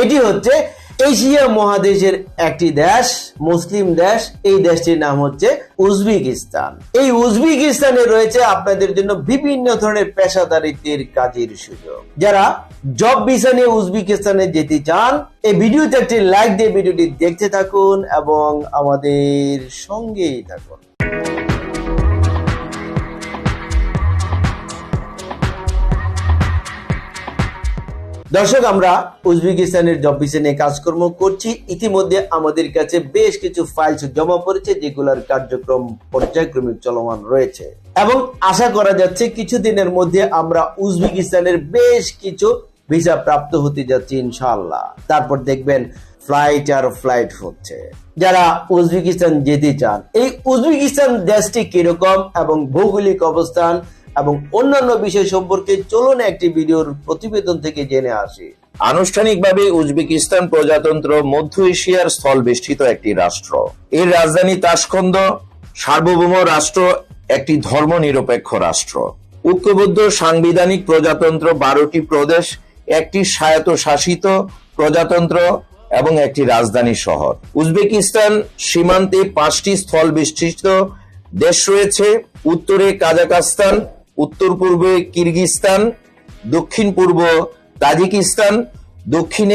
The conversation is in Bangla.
এটি হচ্ছে এশিয়া মহাদেশের একটি দেশ, মুসলিম দেশ। এই দেশটির নাম হচ্ছে উজবেকিস্তান। এই উজবেকিস্তানে রয়েছে আপনাদের জন্য বিভিন্ন ধরনের পেশাদারিত্বের কাজের সুযোগ। যারা জব ভিসা নিয়ে উজবেকিস্তানে যেতে চান, এই ভিডিওতে একটি লাইক দিয়ে ভিডিওটি দেখতে থাকুন এবং আমাদের সঙ্গেই থাকুন। দর্শক, আমরা উজবেকিস্তানের জব ভিসা নিয়ে কাজকর্ম করছি। ইতিমধ্যে আমাদের কাছে বেশ কিছু ফাইলস জমা পড়েছে, যেগুলোর কার্যক্রম পর্যায়ক্রমিক চলমান রয়েছে। এবং আশা করা যাচ্ছে, কিছুদিনের মধ্যে আমরা উজবেকিস্তানের বেশ কিছু ভিসা প্রাপ্ত হতে যাচ্ছি, ইনশাআল্লাহ। তারপর দেখবেন ফ্লাইট আর ফ্লাইট হচ্ছে। যারা উজবেকিস্তান যেতে চান, এই উজবেকিস্তান দেশটি কীরকম এবং ভৌগোলিক অবস্থান এবং অন্যান্য বিষয় সম্পর্কে চলুন একটি ভিডিওর প্রতিবেদন থেকে জেনে আসি। আনুষ্ঠানিকভাবে উজবেকিস্তান প্রজাতন্ত্র মধ্য এশিয়ার স্থল বেষ্টিত একটি রাষ্ট্র। এর রাজধানী তাসকন্দ সার্বভৌম রাষ্ট্র, একটি ধর্মনিরপেক্ষ রাষ্ট্র। ঐক্যবদ্ধ সাংবিধানিক প্রজাতন্ত্র বারোটি প্রদেশ, একটি স্বায়ত্তশাসিত প্রজাতন্ত্র এবং একটি রাজধানী শহর। উজবেকিস্তান সীমান্তে পাঁচটি স্থল বেষ্টিত দেশ রয়েছে। উত্তরে কাজাকাস্তান উত্তর পূর্বে কিরগিস্তান দক্ষিণ পূর্ব তাজিকিস্তান দক্ষিণে